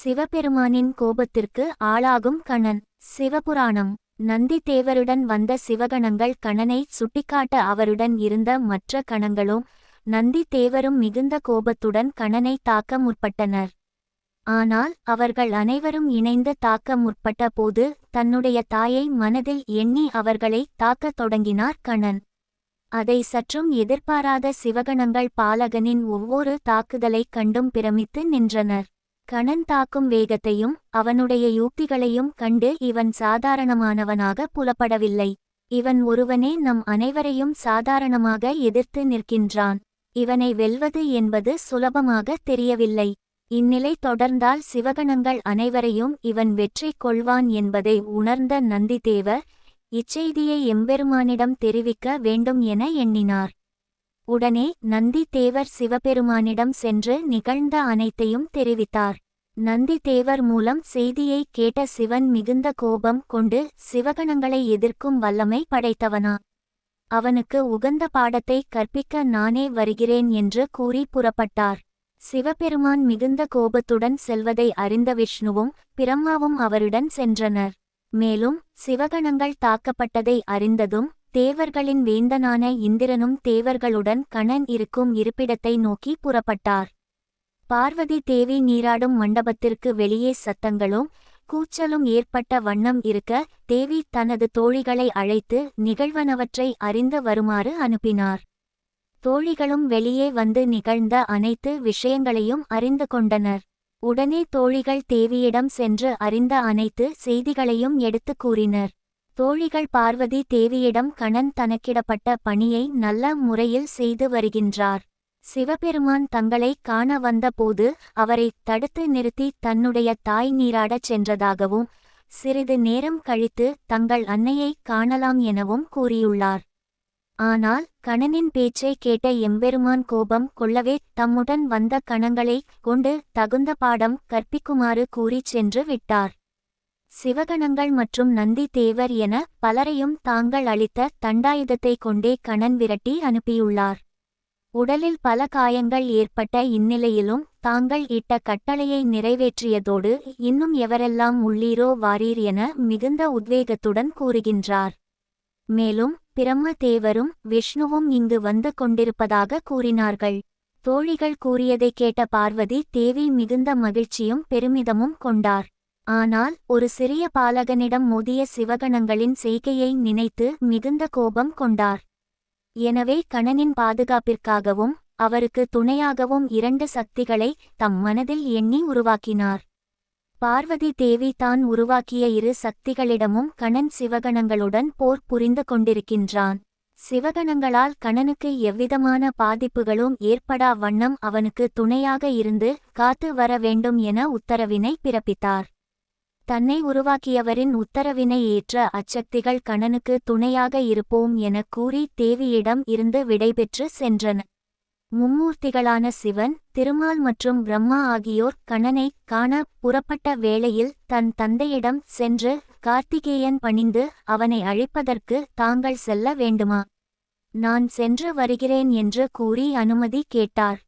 சிவபெருமானின் கோபத்திற்கு ஆளாகும் கணன் சிவபுராணம். நந்தி தேவருடன் வந்த சிவகணங்கள் கணனை சுட்டிக்காட்ட அவருடன் இருந்த மற்ற கணங்களும் நந்தி தேவரும் மிகுந்த கோபத்துடன் கணனை தாக்க முற்பட்டனர். ஆனால் அவர்கள் அனைவரும் இணைந்து தாக்க முற்பட்ட போது தன்னுடைய தாயை மனதில் எண்ணி அவர்களை தாக்கத் தொடங்கினார் கணன் அதை சற்றும் எதிர்பாராத சிவகணங்கள் பாலகனின் ஒவ்வொரு தாக்குதலைக் கண்டும் பிரமித்து நின்றனர். கணன் தாக்கும் வேகத்தையும் அவனுடைய யூக்திகளையும் கண்டு இவன் சாதாரணமானவனாக புலப்படவில்லை. இவன் ஒருவனே நம் அனைவரையும் சாதாரணமாக எதிர்த்து நிற்கின்றான். இவனை வெல்வது என்பது சுலபமாக தெரியவில்லை. இந்நிலை தொடர்ந்தால் சிவகணங்கள் அனைவரையும் இவன் வெற்றி கொள்வான் என்பதை உணர்ந்த நந்திதேவர் இச்செய்தியை எம்பெருமானிடம் தெரிவிக்க வேண்டும் என எண்ணினார். உடனே நந்தி தேவர் சிவபெருமானிடம் சென்று நிகழ்ந்த அனைத்தையும் தெரிவித்தார். நந்தி தேவர் மூலம் செய்தியை கேட்ட சிவன் மிகுந்த கோபம் கொண்டு சிவகணங்களை எதிர்க்கும் வல்லமை படைத்தவனா. அவனுக்கு உகந்த பாடத்தை கற்பிக்க நானே வருகிறேன் என்று கூறி புறப்பட்டார். சிவபெருமான் மிகுந்த கோபத்துடன் செல்வதை அறிந்த விஷ்ணுவும் பிரம்மாவும் அவருடன் சென்றனர். மேலும் சிவகணங்கள் தாக்கப்பட்டதை அறிந்ததும் தேவர்களின் வேந்தனான இந்திரனும் தேவர்களுடன் கணன் இருக்கும் இருப்பிடத்தை நோக்கி புறப்பட்டார். பார்வதி தேவி நீராடும் மண்டபத்திற்கு வெளியே சத்தங்களும் கூச்சலும் ஏற்பட்ட வண்ணம் இருக்க தேவி தனது தோழிகளை அழைத்து நிகழ்வனவற்றை அறிந்து வருமாறு அனுப்பினார். தோழிகளும் வெளியே வந்து நிகழ்ந்த அனைத்து விஷயங்களையும் அறிந்து கொண்டனர். உடனே தோழிகள் தேவியிடம் சென்று அறிந்த அனைத்து செய்திகளையும் எடுத்துக் கூறினர். தோழிகள் பார்வதி தேவியிடம் கணன் தனக்கிடப்பட்ட பணியை நல்ல முறையில் செய்து வருகின்றார். சிவபெருமான் தங்களை காண வந்தபோது அவரை தடுத்து நிறுத்தி தன்னுடைய தாய் நீராடச் சென்றதாகவும் சிறிது நேரம் கழித்து தங்கள் அன்னையை காணலாம் எனவும் கூறியுள்ளார். ஆனால் கணனின் பேச்சை கேட்ட எம்பெருமான் கோபம் கொள்ளவே தம்முடன் வந்த கணங்களை கொண்டு தகுந்த பாடம் கற்பிக்குமாறு கூறிச் சென்று விட்டார். சிவகணங்கள் மற்றும் நந்தி தேவர் என பலரையும் தாங்கள் அளித்த தண்டாயுதத்தை கொண்டே கணன் விரட்டி அனுப்பியுள்ளார். உடலில் பல காயங்கள் ஏற்பட்ட இந்நிலையிலும் தாங்கள் இட்ட கட்டளையை நிறைவேற்றியதோடு இன்னும் எவரெல்லாம் உள்ளீரோ வாரீர் என மிகுந்த உத்வேகத்துடன் கூறுகின்றார். மேலும் பிரம்ம தேவரும் விஷ்ணுவும் இங்கு வந்து கொண்டிருப்பதாக கூறினார்கள். தோழிகள் கூறியதை கேட்ட பார்வதி தேவி மிகுந்த மகிழ்ச்சியும் பெருமிதமும் கொண்டார். ஆனால் ஒரு சிறிய பாலகனிடம் மோதிய சிவகணங்களின் செய்கையை நினைத்து மிகுந்த கோபம் கொண்டார். எனவே கணனின் பாதுகாப்பிற்காகவும் அவருக்கு துணையாகவும் இரண்டு சக்திகளை தம் மனதில் எண்ணி உருவாக்கினார். பார்வதி தேவி தான் உருவாக்கிய இரு சக்திகளிடமும் கணன் சிவகணங்களுடன் போர் புரிந்து கொண்டிருக்கின்றான். சிவகணங்களால் கணனுக்கு எவ்விதமான பாதிப்புகளும் ஏற்படா வண்ணம் அவனுக்கு துணையாக இருந்து காத்து வர வேண்டும் என உத்தரவினை பிறப்பித்தார். தன்னை உருவாக்கியவரின் உத்தரவினை ஏற்ற அச்சக்திகள் கணனுக்கு துணையாக இருப்போம் எனக் கூறி தேவியிடம் இருந்து விடைபெற்று சென்றன. மும்மூர்த்திகளான சிவன் திருமால் மற்றும் பிரம்மா ஆகியோர் கணனை காண புறப்பட்ட வேளையில் தன் தந்தையிடம் சென்று கார்த்திகேயன் பணிந்து அவனை அழைப்பதற்கு தாங்கள் செல்ல வேண்டுமா? நான் சென்று வருகிறேன் என்று கூறி அனுமதி கேட்டார்.